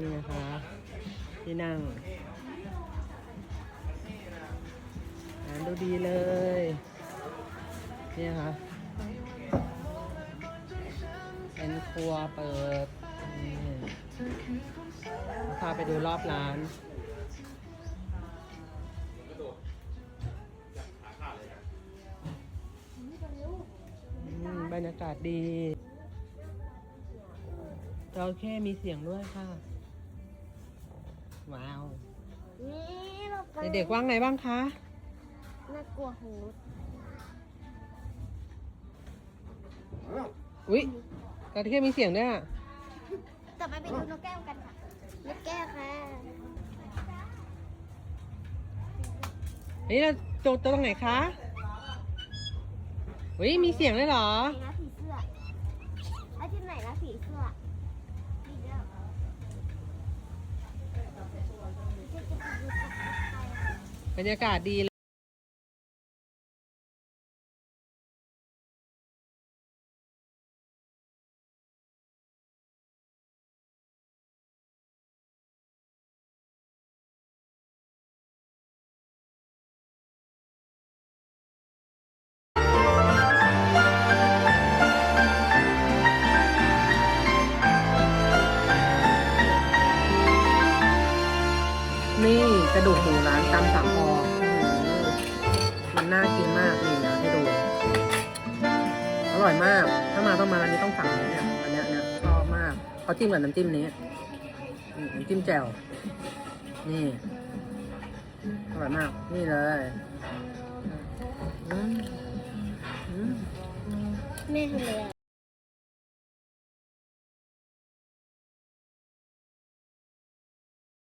นี่นะคะที่นั่งอาหารดูดีเลยนี่นะคะเป็นครัวเปิดพาไปดูรอบร้านบรรยากาศดีเราแค่มีเสียงด้วยค่ะ ว้าวนี่เราไปเด็กๆว่างไงบ้างคะ น่ากลัวหูอุ๊ยเราแค่มีเสียงด้วยอะต่อไปไปดูนกแก้วกันค่ะนกแก้วค่ะอันนี้เราโจตรงไหนคะอุ๊ยมีเสียงเลยเหรอ ไหนนะ บรรยากาศดี นี่กระดูกหมูร้านตำสามพอมันน่ากินมากนี่นะให้ดู อร่อยมาก ถ้ามาต้องมาร้านนี้ต้องสั่งเนี่ยอันเนี้ยเนี่ยชอบมากเขาจิ้มกับน้ำจิ้มนี้น้ำจิ้มแจ่ว นี่อร่อยมาก นี่เลยแม่ทำอะไรอะ